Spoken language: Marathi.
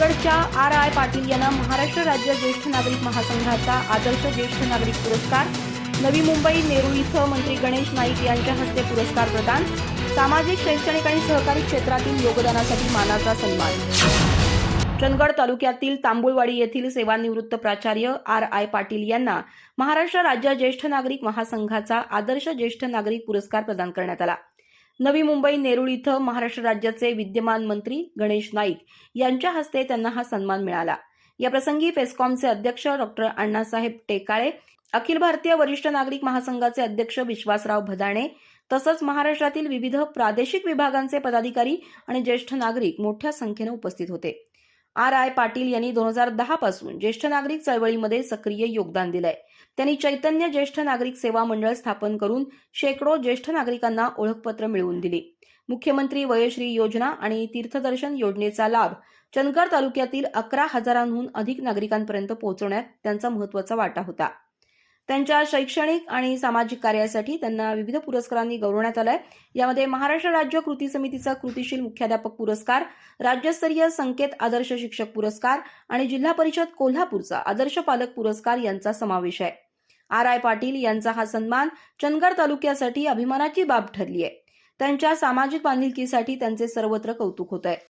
तालुक्याच्या आर आय पाटील यांना महाराष्ट्र राज्य ज्येष्ठ नागरिक महासंघाचा आदर्श ज्येष्ठ नागरिक पुरस्कार. नवी मुंबई नेरूळ इथं मंत्री गणेश नाईक यांच्या हस्ते पुरस्कार प्रदान. सामाजिक शैक्षणिक आणि सहकारी क्षेत्रातील योगदानासाठी मानाचा सन्मान. चंदगड तालुक्यातील तांबुळवाडी येथील सेवानिवृत्त प्राचार्य आर आय पाटील यांना महाराष्ट्र राज्य ज्येष्ठ नागरिक महासंघाचा आदर्श ज्येष्ठ नागरिक पुरस्कार प्रदान करण्यात आला. नवी मुंबई नेरूळ इथं महाराष्ट्र राज्याचे विद्यमान मंत्री गणेश नाईक यांच्या हस्ते त्यांना हा सन्मान मिळाला. या प्रसंगी फेस्कॉमचे अध्यक्ष डॉक्टर अण्णासाहेब टेकाळे अखिल भारतीय वरिष्ठ नागरिक महासंघाचे अध्यक्ष विश्वासराव भदाणे तसंच महाराष्ट्रातील विविध प्रादेशिक विभागांचे पदाधिकारी आणि ज्येष्ठ नागरिक मोठ्या संख्येने उपस्थित होते. आर आय पाटील यांनी दोन हजार दहा पासून ज्येष्ठ नागरिक चळवळीमध्ये सक्रिय योगदान दिलंय. त्यांनी चैतन्य ज्येष्ठ नागरिक सेवा मंडळ स्थापन करून शेकडो ज्येष्ठ नागरिकांना ओळखपत्र मिळवून दिली. मुख्यमंत्री वयश्री योजना आणि तीर्थदर्शन योजनेचा लाभ चंदगड तालुक्यातील अकरा हजारांहून अधिक नागरिकांपर्यंत पोहोचवण्यात त्यांचा महत्त्वाचा वाटा होता. त्यांच्या शैक्षणिक आणि सामाजिक कार्यासाठी त्यांना विविध पुरस्कारांनी गौरवण्यात आलंय. यामध्ये महाराष्ट्र राज्य कृती समितीचा कृतीशील मुख्याध्यापक पुरस्कार राज्यस्तरीय संकेत आदर्श शिक्षक पुरस्कार आणि जिल्हा परिषद कोल्हापूरचा आदर्श पालक पुरस्कार यांचा समावेश आहे. आर. आय. पाटील यांचा हा सन्मान चंदगड तालुक्यासाठी अभिमानाची बाब ठरली आहे त्यांच्या सामाजिक बांधिलकीसाठी त्यांचे सर्वत्र कौतुक होत आहे